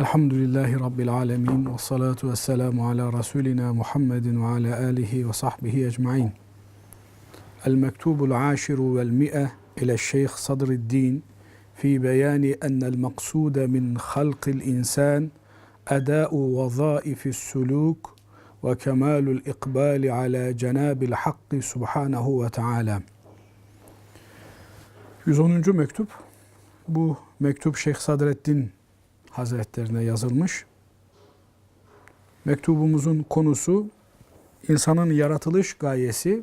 Elhamdülillahi Rabbil alemin ve salatu ve selamu ala Resulina Muhammedin ve ala alihi ve sahbihi ecmain. El mektubul aşiru vel mi'e ile Şeyh Sadrüddin fi beyani ennel maksude min halqil insan eda'u vazaifis suluk ve kemalul ikbali ala cenabil hakkı subhanahu ve teala. 110. mektup. Bu mektup Şeyh Sadreddin Hazretlerine yazılmış. Mektubumuzun konusu insanın yaratılış gayesi,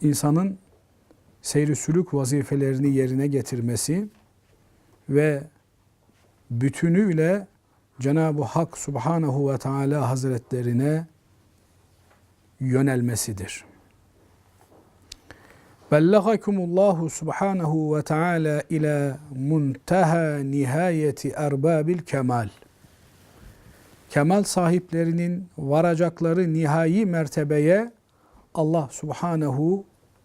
insanın seyri sülük vazifelerini yerine getirmesi ve bütünüyle Cenab-ı Hak Subhanahu ve Teala Hazretlerine yönelmesidir. Bellagakumullahu subhanahu ve taala ila muntaha nihayeti erbabil kemal. Kemal sahiplerinin varacakları nihai mertebeye Allah subhanahu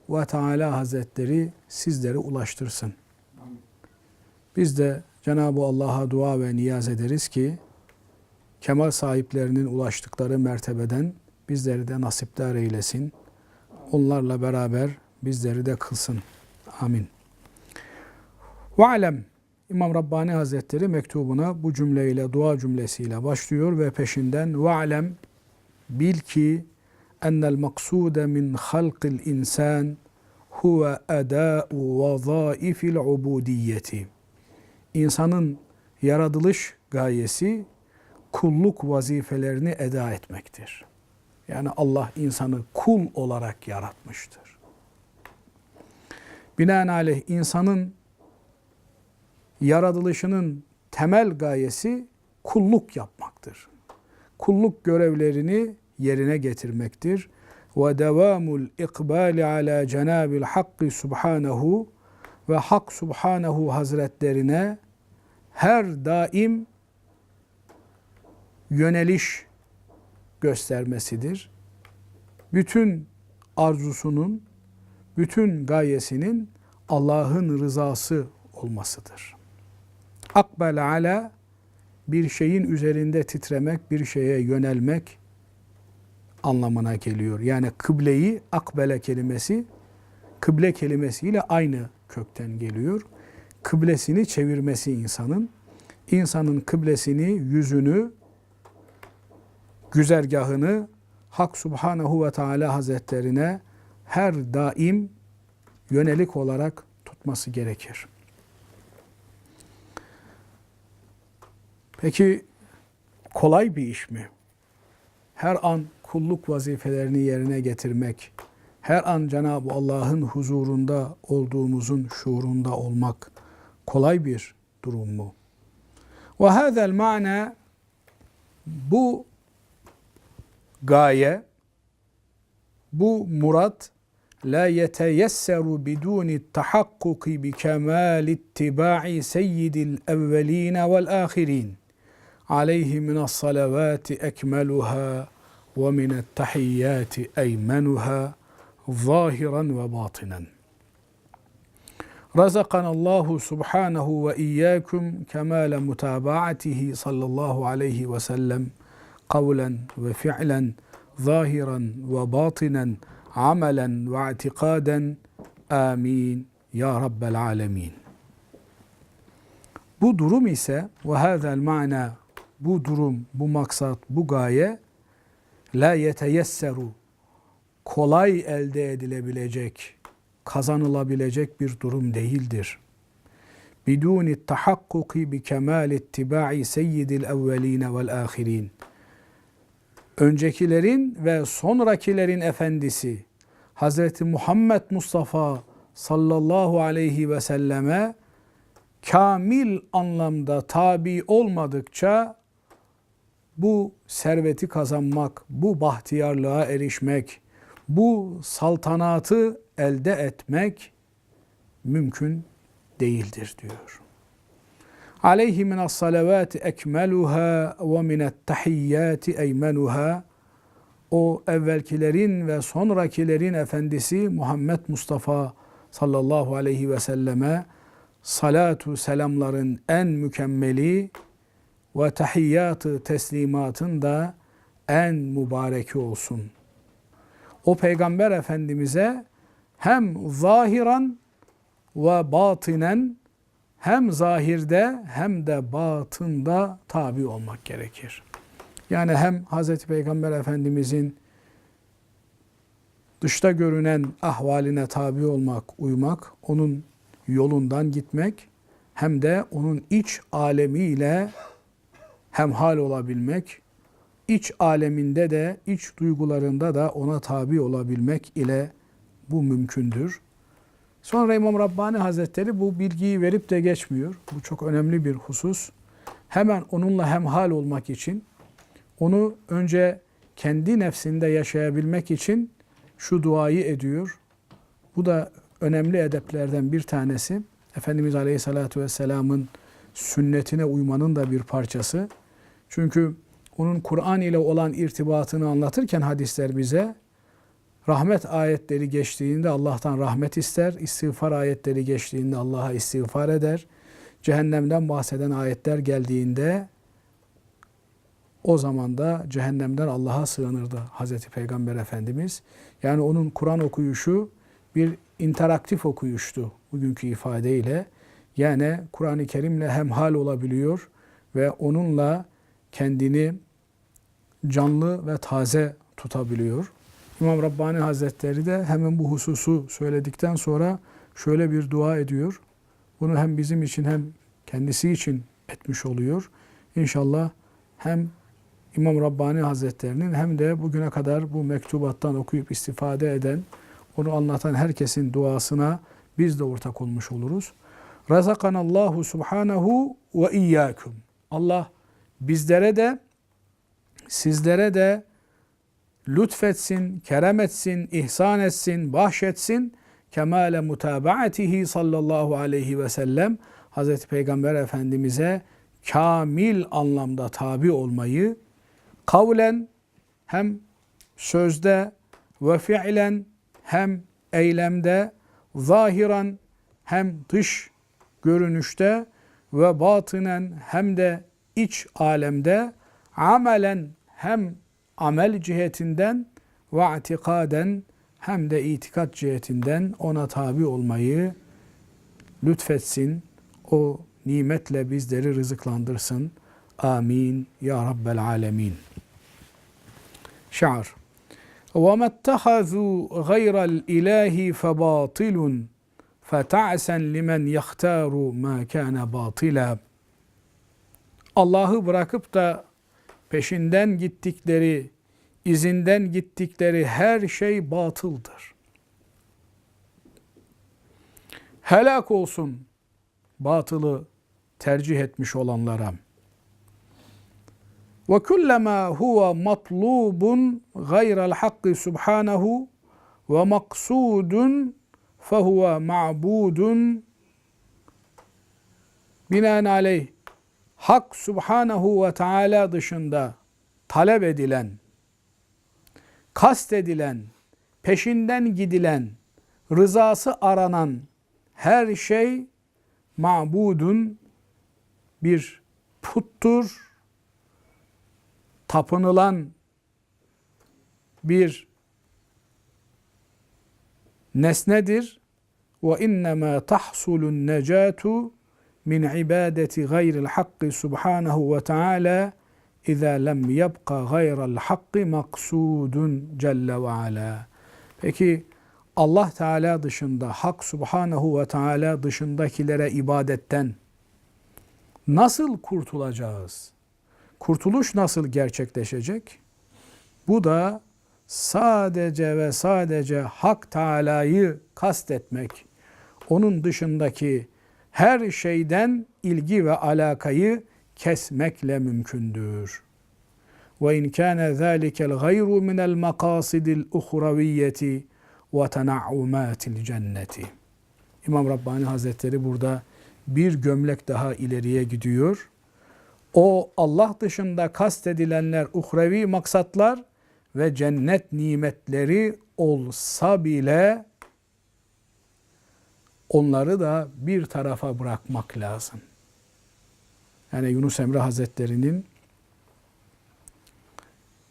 ve taala hazretleri sizleri ulaştırsın. Biz de Cenab-ı Allah'a dua ve niyaz ederiz ki kemal sahiplerinin ulaştıkları mertebeden bizleri de nasipdar eylesin. Onlarla beraber bizleri de kılsın. Amin. Ve alem İmam Rabbani Hazretleri mektubuna bu cümleyle, dua cümlesiyle başlıyor ve peşinden ve alem bil ki ennel maksude min halqil insan huve eda'u vazaifil ubudiyeti. İnsanın yaratılış gayesi kulluk vazifelerini eda etmektir. Yani Allah insanı kul olarak yaratmıştır. Binaenaleyh insanın yaratılışının temel gayesi kulluk yapmaktır. Kulluk görevlerini yerine getirmektir. Ve devamul ikbali ala cenabil hakkı subhanahu ve hak subhanahu hazretlerine her daim yöneliş göstermesidir. Bütün arzusunun bütün gayesinin Allah'ın rızası olmasıdır. Akbel ala bir şeyin üzerinde titremek, bir şeye yönelmek anlamına geliyor. Yani kıbleyi akbele kelimesi kıble kelimesiyle aynı kökten geliyor. Kıblesini çevirmesi insanın, insanın kıblesini, yüzünü, güzergahını Hak Subhanahu ve Teala Hazretlerine her daim yönelik olarak tutması gerekir. Peki kolay bir iş mi? Her an kulluk vazifelerini yerine getirmek, her an Cenab-ı Allah'ın huzurunda olduğumuzun şuurunda olmak kolay bir durum mu? Ve hazel mana bu gaye, bu murat لا يتيسر بدون التحقق بكمال اتباع سيد الأولين والآخرين. عليه من الصلوات أكملها ومن التحيات أيمنها ظاهرا وباطنا. رزقنا الله سبحانه وإياكم كمال متابعته صلى الله عليه وسلم قولا وفعلا ظاهرا وباطنا amelen ve itikaden amin ya rabbel alemin. Bu durum ise ve hazel mana bu durum, bu maksat, bu gaye la yeteyesseru kolay elde edilebilecek, kazanılabilecek bir durum değildir. Biduni tahakkuki bi kemal ittiba'i seyyidil evveline vel ahirin öncekilerin ve sonrakilerin efendisi Hz. Muhammed Mustafa sallallahu aleyhi ve selleme kamil anlamda tabi olmadıkça bu serveti kazanmak, bu bahtiyarlığa erişmek, bu saltanatı elde etmek mümkün değildir diyor. Aleyhi minas salavati ekmeluha ve minet tahiyyati eymenuha. O evvelkilerin ve sonrakilerin efendisi Muhammed Mustafa sallallahu aleyhi ve selleme salatu selamların en mükemmeli, ve tahiyyatı teslimatın da en mübareki olsun. O peygamber efendimize hem zahiran ve batinen hem zahirde hem de batında tabi olmak gerekir. Yani hem Hz. Peygamber Efendimizin dışta görünen ahvaline tabi olmak, uymak, onun yolundan gitmek hem de onun iç alemiyle hemhal olabilmek, iç aleminde de, iç duygularında da ona tabi olabilmek ile bu mümkündür. Sonra İmam Rabbani Hazretleri bu bilgiyi verip de geçmiyor. Bu çok önemli bir husus. Hemen onunla hemhal olmak için, onu önce kendi nefsinde yaşayabilmek için şu duayı ediyor. Bu da önemli edeplerden bir tanesi. Efendimiz Aleyhisselatü Vesselam'ın sünnetine uymanın da bir parçası. Çünkü onun Kur'an ile olan irtibatını anlatırken hadisler bize rahmet ayetleri geçtiğinde Allah'tan rahmet ister, istiğfar ayetleri geçtiğinde Allah'a istiğfar eder. Cehennemden bahseden ayetler geldiğinde o zaman da cehennemden Allah'a sığınırdı Hazreti Peygamber Efendimiz. Yani onun Kur'an okuyuşu bir interaktif okuyuştu bugünkü ifadeyle. Yani Kur'an-ı Kerim'le hemhal olabiliyor ve onunla kendini canlı ve taze tutabiliyor. İmam Rabbani Hazretleri de hemen bu hususu söyledikten sonra şöyle bir dua ediyor. Bunu hem bizim için hem kendisi için etmiş oluyor. İnşallah hem İmam Rabbani Hazretlerinin hem de bugüne kadar bu mektubattan okuyup istifade eden, onu anlatan herkesin duasına biz de ortak olmuş oluruz. Razakanallahu subhanahu ve iyyakum. Allah bizlere de sizlere de lütfetsin, kerem etsin, ihsan etsin, bahşetsin. Kemale mutabaatihi sallallahu aleyhi ve sellem Hazreti Peygamber Efendimiz'e kamil anlamda tabi olmayı kavlen hem sözde ve fiilen hem eylemde zahiran hem dış görünüşte ve batınen hem de iç alemde amelen hem amel cihetinden ve itikaden hem de itikat cihetinden ona tabi olmayı lütfetsin. O nimetle bizleri rızıklandırsın. Amin. Ya Rabbel Alemin. Şair. وَمَا اتَّخَذُوا غَيْرَ الْإِلَٰهِ فَبَاطِلٌ فَتَعْسًا لِمَنْ يَخْتَارُ مَا كَانَ بَاطِلًا Allah'ı bırakıp da peşinden gittikleri, izinden gittikleri her şey batıldır. Helak olsun batılı tercih etmiş olanlara. Ve kullama huwa matlubun gayral hakkı subhanahu ve maksudun fehuve ma'budun binaenaleyh Hak subhanahu ve teala dışında talep edilen, kast edilen, peşinden gidilen, rızası aranan her şey ma'budun bir puttur, tapınılan bir nesnedir. Ve innema tahsulun necatu min ibadeti gayril hakkı subhanahu ve teala İza lem yebqa gayral hakkı maksudun celle ve ala. Peki Allah Teala dışında, Hak Subhanahu ve Teala dışındakilere ibadetten nasıl kurtulacağız? Kurtuluş nasıl gerçekleşecek? Bu da sadece ve sadece Hak Teala'yı kastetmek, onun dışındaki her şeyden ilgi ve alakayı kesmekle mümkündür. Ve in kana zalikel gayru min el makasidil cenneti. İmam Rabbani Hazretleri burada bir gömlek daha ileriye gidiyor. O Allah dışında kastedilenler uhrevi maksatlar ve cennet nimetleri olsa bile onları da bir tarafa bırakmak lazım. yani Yunus Emre Hazretleri'nin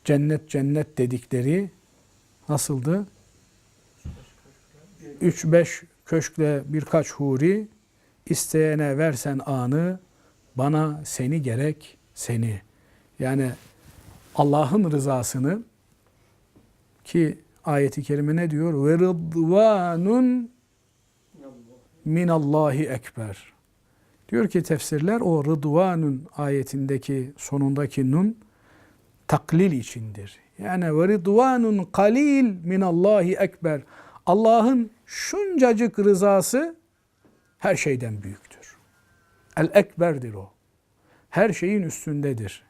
cennet cennet dedikleri nasıldı? 3-5 köşkle birkaç huri isteyene versen anı bana seni gerek seni. Yani Allah'ın rızasını ki ayeti kerime ne diyor? Ve rıdvanun minallahi ekber. Diyor ki tefsirler o rıdvanun ayetindeki sonundaki nun taklil içindir. Yani ve rıdvanun kalil minallahi ekber. Allah'ın şuncacık rızası her şeyden büyüktür. El ekberdir o. Her şeyin üstündedir.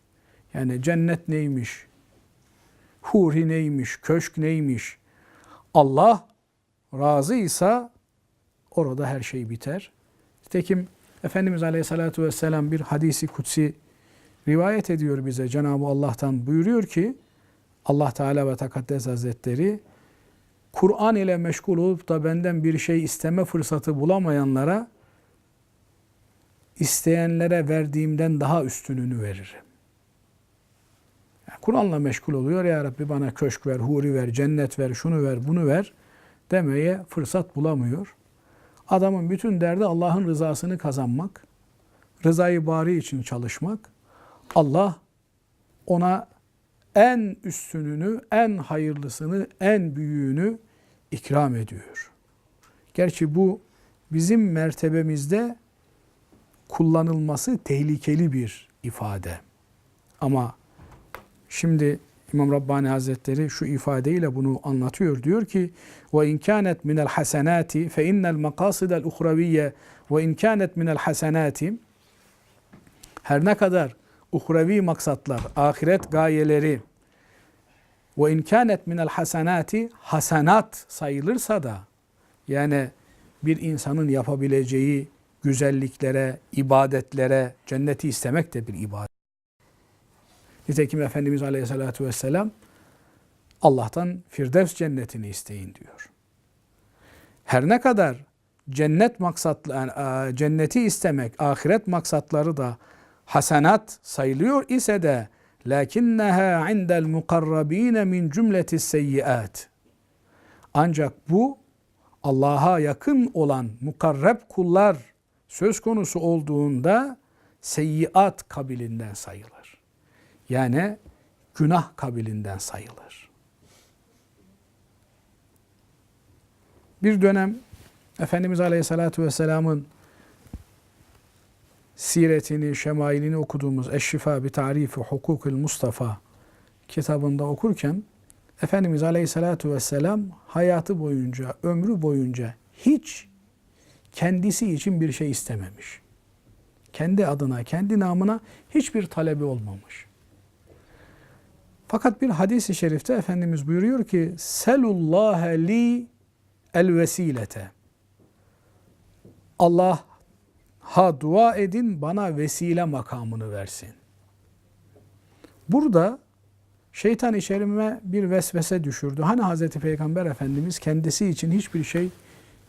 Yani cennet neymiş? Huri neymiş? Köşk neymiş? Allah razıysa orada her şey biter. Nitekim Efendimiz Aleyhisselatü Vesselam bir hadisi kutsi rivayet ediyor bize. Cenab-ı Allah'tan buyuruyor ki Allah Teala ve Tekaddes Hazretleri Kur'an ile meşgul olup da benden bir şey isteme fırsatı bulamayanlara isteyenlere verdiğimden daha üstününü veririm. Yani Kur'an'la meşgul oluyor ya Rabbi bana köşk ver, huri ver, cennet ver, şunu ver, bunu ver demeye fırsat bulamıyor. Adamın bütün derdi Allah'ın rızasını kazanmak, rızayı bari için çalışmak. Allah ona en üstününü, en hayırlısını, en büyüğünü ikram ediyor. Gerçi bu bizim mertebemizde kullanılması tehlikeli bir ifade. Ama şimdi İmam Rabbani Hazretleri şu ifadeyle bunu anlatıyor. Diyor ki: "Ve in kanet minel hasenati fe innel makasidel uhraviyye ve in kanet minel hasenati" Her ne kadar uhrevi maksatlar, ahiret gayeleri ve in kanet minel hasenati hasenat sayılırsa da yani bir insanın yapabileceği güzelliklere, ibadetlere, cenneti istemek de bir ibadet. Nitekim Efendimiz Aleyhisselatü Vesselam Allah'tan Firdevs cennetini isteyin diyor. Her ne kadar cennet maksatlı yani, cenneti istemek, ahiret maksatları da hasenat sayılıyor ise de lakinneha indel mukarrabine min cümleti seyyiat. Ancak bu Allah'a yakın olan mukarreb kullar söz konusu olduğunda seyyiat kabilinden sayılır. Yani günah kabilinden sayılır. Bir dönem Efendimiz Aleyhisselatü Vesselam'ın siretini, şemailini okuduğumuz Eşşifa bi tarifi hukukul Mustafa kitabında okurken Efendimiz Aleyhisselatü Vesselam hayatı boyunca, ömrü boyunca hiç kendisi için bir şey istememiş. Kendi adına, kendi namına hiçbir talebi olmamış. Fakat bir hadis-i şerifte Efendimiz buyuruyor ki Selullâhe li el vesilete. Allah ha dua edin bana vesile makamını versin. Burada şeytan içerime bir vesvese düşürdü. Hani Hazreti Peygamber Efendimiz kendisi için hiçbir şey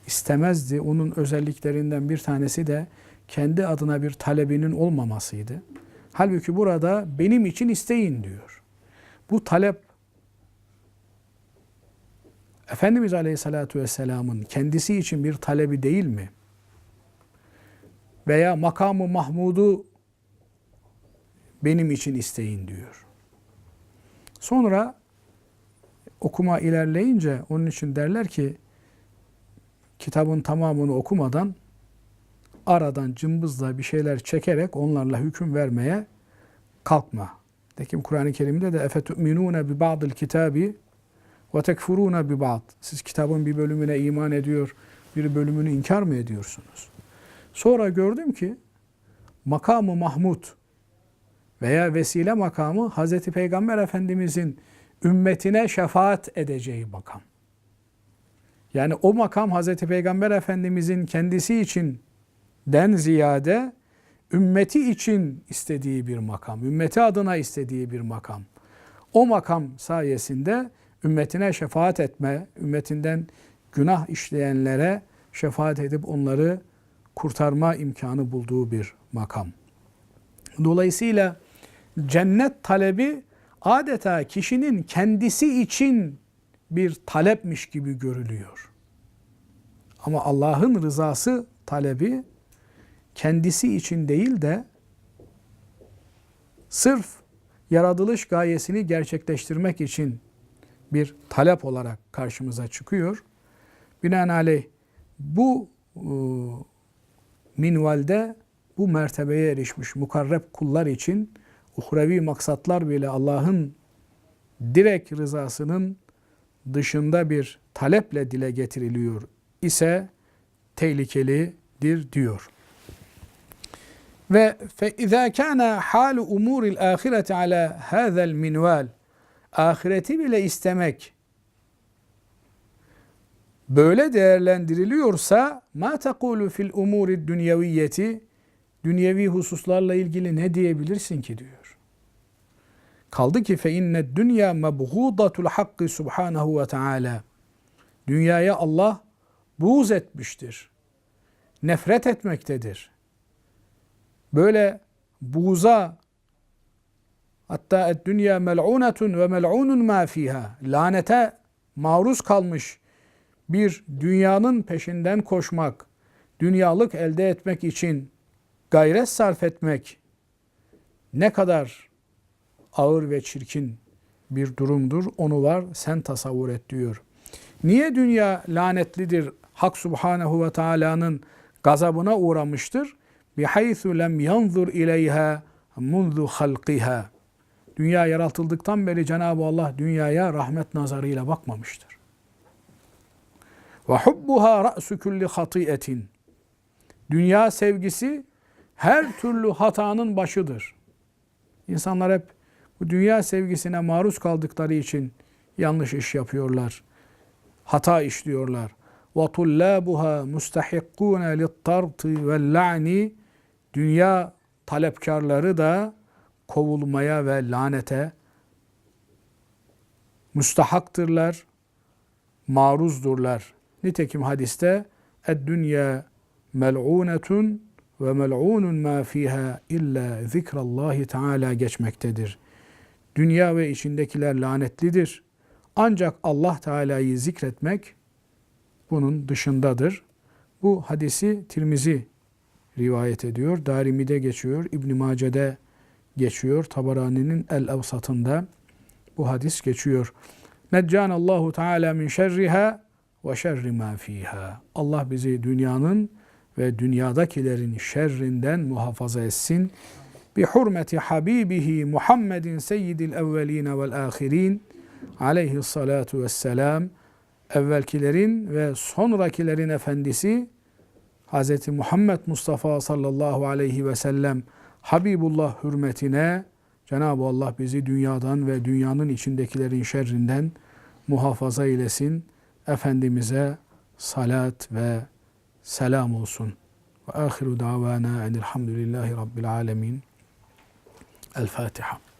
istemezdi. Onun özelliklerinden bir tanesi de kendi adına bir talebinin olmamasıydı. Halbuki burada benim için isteyin diyor. Bu talep Efendimiz Aleyhisselatü Vesselam'ın kendisi için bir talebi değil mi? Veya makamı Mahmud'u benim için isteyin diyor. Sonra okuma ilerleyince onun için derler ki kitabın tamamını okumadan aradan cımbızla bir şeyler çekerek onlarla hüküm vermeye kalkma. Tekim Kur'an-ı Kerim'de de efetu'minune bi ba'dil kitabi ve tekfuruna bi ba'd. Siz kitabın bir bölümüne iman ediyor, bir bölümünü inkar mı ediyorsunuz? Sonra gördüm ki makamı Mahmud veya vesile makamı Hazreti Peygamber Efendimizin ümmetine şefaat edeceği makam. Yani o makam Hazreti Peygamber Efendimizin kendisi için den ziyade ümmeti için istediği bir makam, ümmeti adına istediği bir makam. O makam sayesinde ümmetine şefaat etme, ümmetinden günah işleyenlere şefaat edip onları kurtarma imkanı bulduğu bir makam. Dolayısıyla cennet talebi adeta kişinin kendisi için bir talepmiş gibi görülüyor. Ama Allah'ın rızası talebi kendisi için değil de sırf yaratılış gayesini gerçekleştirmek için bir talep olarak karşımıza çıkıyor. Binaenaleyh bu e, minvalde bu mertebeye erişmiş mukarreb kullar için uhrevi maksatlar bile Allah'ın direkt rızasının dışında bir taleple dile getiriliyor ise tehlikelidir diyor. Ve fe izâ kâne hâlu umûril âhireti alâ hâzel minval ahireti bile istemek böyle değerlendiriliyorsa ma tekulu fil umuri dünyeviyeti dünyevi hususlarla ilgili ne diyebilirsin ki diyor. Kaldı ki fe inne dünya mebğudatul hakkı subhanahu ve taala. Dünyaya Allah buğz etmiştir. Nefret etmektedir. Böyle buğza hatta dünya mel'unetun ve mel'unun ma fiha. Lanete maruz kalmış bir dünyanın peşinden koşmak, dünyalık elde etmek için gayret sarf etmek ne kadar ağır ve çirkin bir durumdur. Onu var sen tasavvur et diyor. Niye dünya lanetlidir? Hak Subhanehu ve Taala'nın gazabına uğramıştır. Bihaythu lem yanzur ileyha munzu halqiha. Dünya yaratıldıktan beri Cenab-ı Allah dünyaya rahmet nazarıyla bakmamıştır. Hubbuha ra'su kulli hatiyetin. Dünya sevgisi her türlü hatanın başıdır. İnsanlar hep bu dünya sevgisine maruz kaldıkları için yanlış iş yapıyorlar. Hata işliyorlar. Tullabuha mustahikkun lit-tarti vel-la'ni dünya talepkarları da kovulmaya ve lanete müstahaktırlar, maruzdurlar. Nitekim hadiste ed-dünya mel'unetun ve mel'unun ma fiha illa zikrallahi teala geçmektedir. Dünya ve içindekiler lanetlidir. Ancak Allah Teala'yı zikretmek bunun dışındadır. Bu hadisi Tirmizi rivayet ediyor. Darimi'de geçiyor. İbn Mace'de geçiyor. Tabarani'nin El-Evsat'ında bu hadis geçiyor. Allahu Teala min şerriha ve şerri ma fiha. Allah bizi dünyanın ve dünyadakilerin şerrinden muhafaza etsin. Bi hurmeti habibihi Muhammedin seyyidil evveline vel ahirin aleyhi salatu vesselam evvelkilerin ve sonrakilerin efendisi Hz. Muhammed Mustafa sallallahu aleyhi ve sellem Habibullah hürmetine Cenab-ı Allah bizi dünyadan ve dünyanın içindekilerin şerrinden muhafaza eylesin. Efendimiz'e salat ve selam olsun. Ve ahiru davana enilhamdülillahi rabbil alemin. El Fatiha.